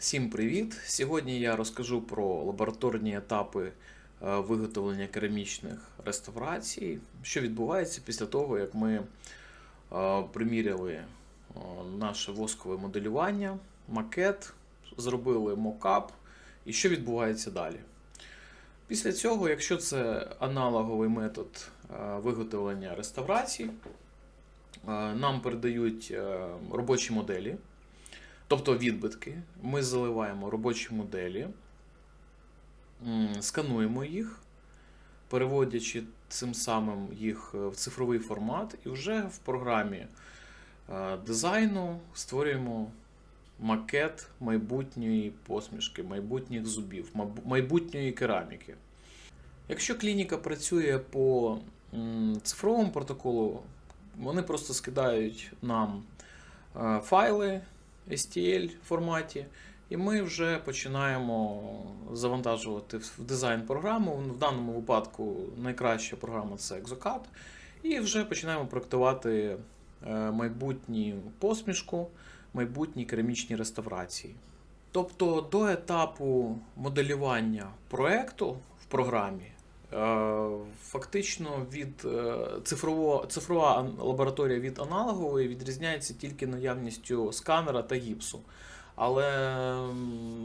Всім привіт! Сьогодні я розкажу про лабораторні етапи е, виготовлення керамічних реставрацій, що відбувається після того, як ми е, приміряли е, наше воскове моделювання, макет, зробили мокап і що відбувається далі. Після цього, якщо це аналоговий метод виготовлення реставрацій, нам передають робочі моделі. Тобто відбитки. Ми заливаємо робочі моделі, скануємо їх, переводячи цим самим їх в цифровий формат, і вже в програмі е, дизайну створюємо макет майбутньої посмішки, майбутніх зубів, майбутньої кераміки. Якщо клініка працює по цифровому протоколу, вони просто скидають нам е, файли. STL форматі, і ми вже починаємо завантажувати в дизайн програму. В даному випадку найкраща програма це Exocad. І вже починаємо проектувати е, майбутню посмішку, майбутні керамічні реставрації. Тобто до етапу моделювання проекту в програмі. Е, Фактично від е, цифрово, цифрова лабораторія від аналогової відрізняється тільки наявністю сканера та гіпсу. Але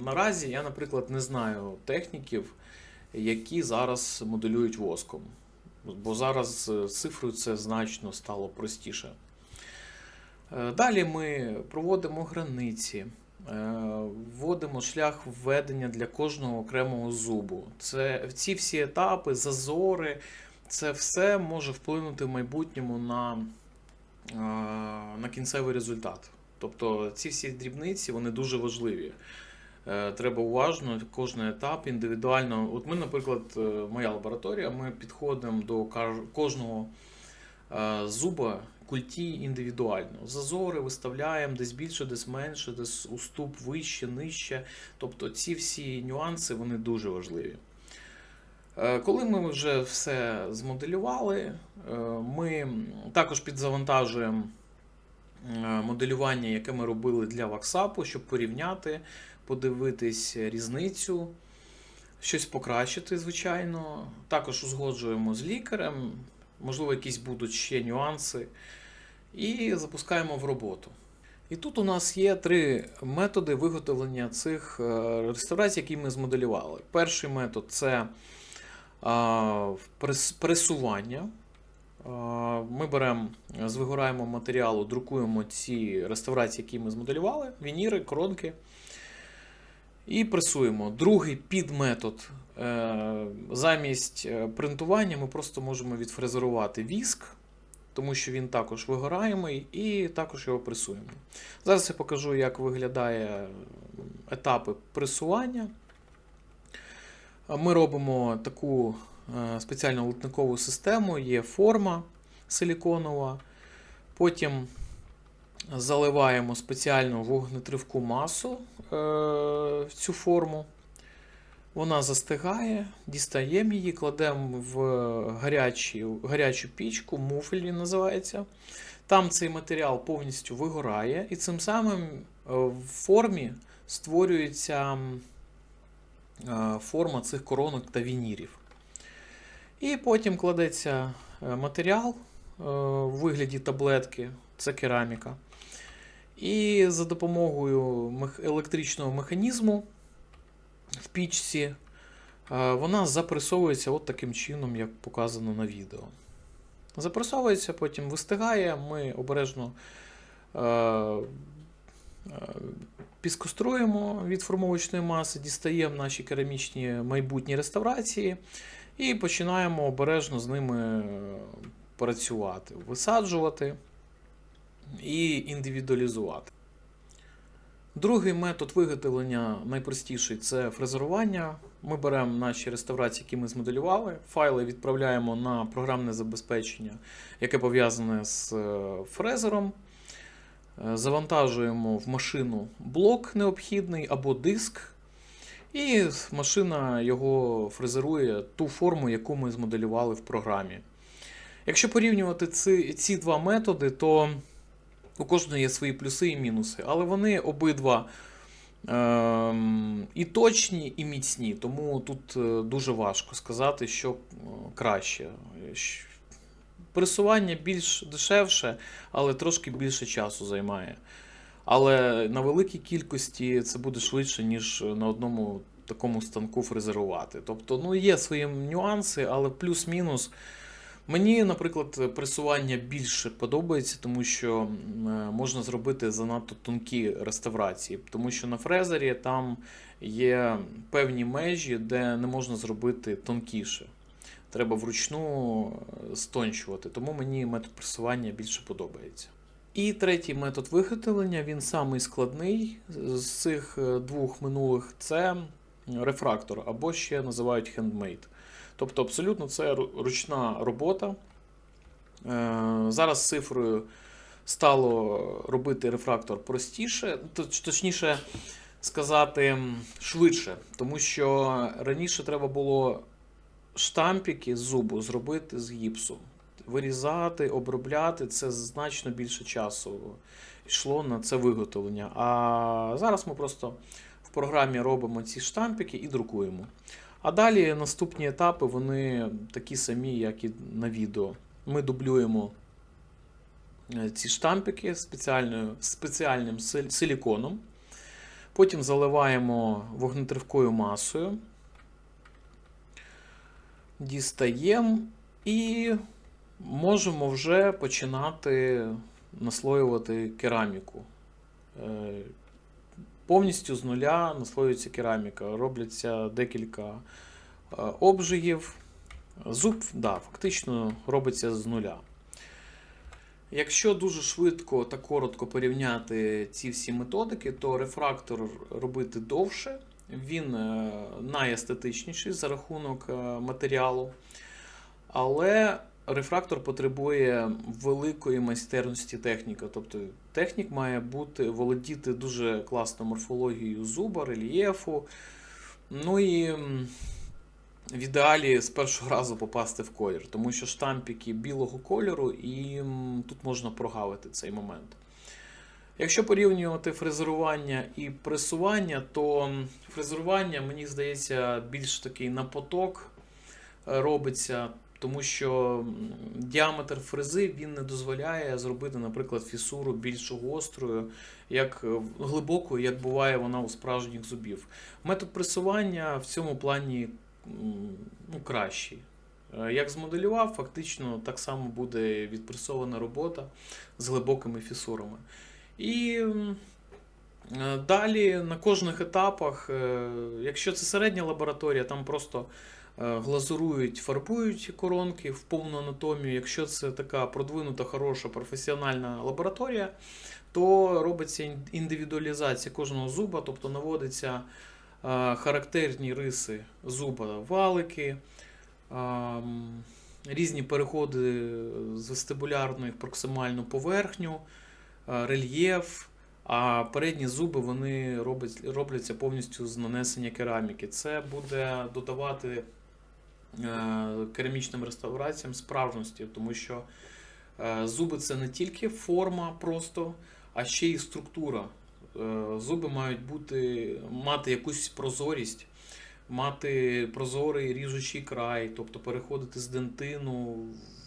наразі я, наприклад, не знаю техніків, які зараз моделюють воском. Бо зараз з цифрою це значно стало простіше. Е, Далі ми проводимо границі, е, вводимо шлях введення для кожного окремого зубу. Це ці всі етапи, зазори, це все може вплинути в майбутньому на, на кінцевий результат. Тобто ці всі дрібниці вони дуже важливі. Е, Треба уважно кожен етап індивідуально. От ми, наприклад, е, моя лабораторія, ми підходимо до кожного е, зуба культі індивідуально. Зазори виставляємо десь більше, десь менше, десь уступ вище, нижче. Тобто ці всі нюанси вони дуже важливі. Е, Коли ми вже все змоделювали, е, ми також підзавантажуємо е, моделювання, яке ми робили для ваксапу, щоб порівняти, подивитись різницю, щось покращити, звичайно. Також узгоджуємо з лікарем, можливо, якісь будуть ще нюанси, і запускаємо в роботу. І тут у нас є три методи виготовлення цих е, реставрацій, які ми змоделювали. Перший метод це пресування. Ми беремо, з вигораємо матеріалу, друкуємо ці реставрації, які ми змоделювали, вініри, коронки. І пресуємо. Другий підметод. е, Замість е, принтування ми просто можемо відфрезерувати віск, тому що він також вигораємий, і також його пресуємо. Зараз я покажу, як виглядає етапи пресування. Ми робимо таку е, спеціальну литникову систему, є форма силіконова. Потім заливаємо спеціальну вогнетривку масу в цю форму. Вона застигає, дістаємо її, кладемо в гарячу, гарячу пічку, муфель він називається. Там цей матеріал повністю вигорає, і цим самим е, в формі створюється е, форма цих коронок та вінірів. І потім кладеться е, матеріал в вигляді таблетки, це кераміка. І за допомогою електричного механізму в пічці е, вона запресовується от таким чином, як показано на відео. Запресовується, потім вистигає, ми обережно е, е, піскоструємо від формовочної маси, дістаємо наші керамічні майбутні реставрації і починаємо обережно з ними працювати, висаджувати і індивідуалізувати. Другий метод виготовлення найпростіший це фрезерування. Ми беремо наші реставрації, які ми змоделювали, файли відправляємо на програмне забезпечення, яке пов'язане з е, фрезером. Е, Завантажуємо в машину блок необхідний або диск, і машина його фрезерує ту форму, яку ми змоделювали в програмі. Якщо порівнювати ці, ці два методи, то у кожного є свої плюси і мінуси, але вони обидва е, і точні, і міцні. Тому тут е, дуже важко сказати, що е, краще. Пресування більш дешевше, але трошки більше часу займає. Але на великій кількості це буде швидше, ніж на одному такому станку фрезерувати. Тобто, ну, є свої нюанси, але плюс-мінус. Мені, наприклад, пресування більше подобається, тому що е, можна зробити занадто тонкі реставрації, тому що на фрезері там є певні межі, де не можна зробити тонкіше. Треба вручну е, стончувати, тому мені метод пресування більше подобається. І третій метод виготовлення, він самий складний з цих е, двох минулих це рефрактор, або ще називають хендмейд. Тобто, абсолютно це ручна робота. Е, Зараз цифрою стало робити рефрактор простіше, точніше сказати, швидше, тому що раніше треба було штампики з зубу зробити з гіпсу. Вирізати, обробляти це значно більше часу йшло на це виготовлення. А зараз ми просто в програмі робимо ці штампики і друкуємо. А далі наступні етапи вони такі самі, як і на відео. Ми дублюємо е, ці штампики спеціальним силіконом. Потім заливаємо вогнетривкою масою. Дістаємо і можемо вже починати наслоювати кераміку. Повністю з нуля наслоюється кераміка. Робляться декілька е, обжигів. Зуб, да, фактично робиться з нуля. Якщо дуже швидко та коротко порівняти ці всі методики, то рефрактор робити довше, він е, найестетичніший за рахунок е, матеріалу. Але рефрактор потребує великої майстерності техніка. Тобто технік має бути володіти дуже класною морфологією зуба, рельєфу. Ну і в ідеалі з першого разу попасти в колір, тому що штампики білого кольору, і тут можна прогавити цей момент. Якщо порівнювати фрезерування і пресування, то фрезерування, мені здається, більш такий на поток е, робиться, тому що діаметр фрези він не дозволяє зробити, наприклад, фісуру більш гострою, як е, глибокою, як буває вона у справжніх зубів. Метод пресування в цьому плані ну, кращий. Е, Як змоделював, фактично так само буде відпресована робота з глибокими фісурами. І е, далі на кожних етапах, якщо це середня лабораторія, там просто глазурують, фарбують коронки в повну анатомію. Якщо це така продвинута, хороша професіональна лабораторія, то робиться індивідуалізація кожного зуба, тобто наводиться е, характерні риси зуба, валики, різні переходи з вестибулярної в проксимальну поверхню, е, рельєф. А передні зуби вони роблять, робляться повністю з нанесення кераміки. Це буде додавати е, керамічним реставраціям справжності, тому що е, зуби це не тільки форма просто, а ще й структура. Е, Зуби мають бути, мати якусь прозорість, мати прозорий ріжучий край, тобто переходити з дентину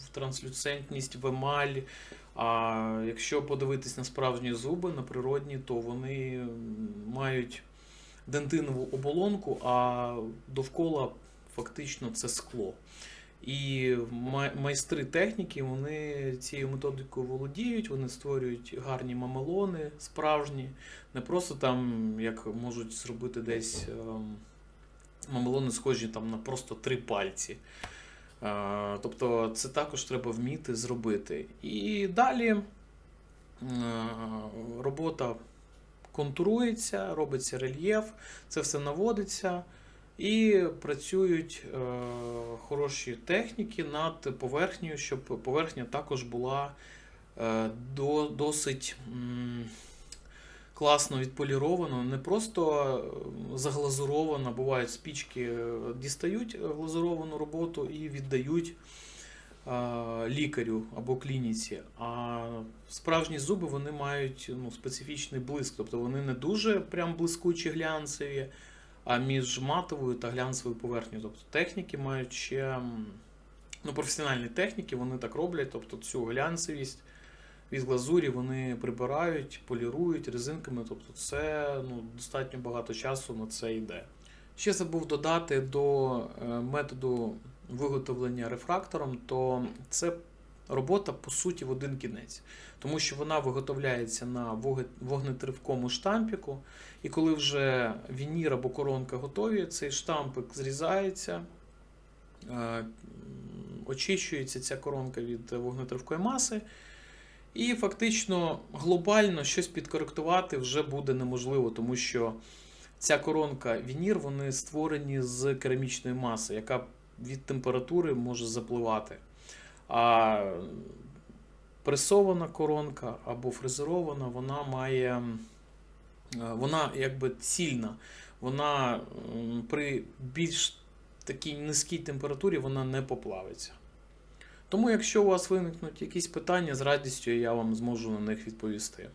в транслюцентність, в емаль. А якщо подивитись на справжні зуби, на природні, то вони мають дентинову оболонку, а довкола фактично це скло. І майстри техніки вони цією методикою володіють, вони створюють гарні мамелони справжні, не просто там, як можуть зробити десь ем, мамелони схожі там на просто три пальці. Е, Тобто це також треба вміти зробити. І далі е, робота контурується, робиться рельєф, це все наводиться. І працюють е, хороші техніки над поверхнею, щоб поверхня також була е, до, досить м, класно відполірована, не просто е, заглазурована. Бувають спічки, е, дістають глазуровану роботу і віддають е, лікарю або клініці. А справжні зуби вони мають ну, специфічний блиск, тобто вони не дуже прям блискучі глянцеві. А між матовою та глянцевою поверхнею. Тобто техніки мають ще ну, професіональні техніки, вони так роблять, тобто цю глянцевість від глазурі вони прибирають, полірують резинками. Тобто, це ну, достатньо багато часу на це йде. Ще забув додати до е, методу виготовлення рефрактором, то це робота по суті в один кінець, тому що вона виготовляється на вогнетривкому штампіку, і коли вже вінір або коронка готові, цей штампик зрізається, е, очищується ця коронка від вогнетривкої маси. І фактично глобально щось підкоректувати вже буде неможливо, тому що ця коронка вінір вони створені з керамічної маси, яка від температури може запливати. А пресована коронка або фрезерована, вона має. е, Вона якби цільна. Вона при більш такій низькій температурі вона не поплавиться. Тому, якщо у вас виникнуть якісь питання, з радістю я вам зможу на них відповісти.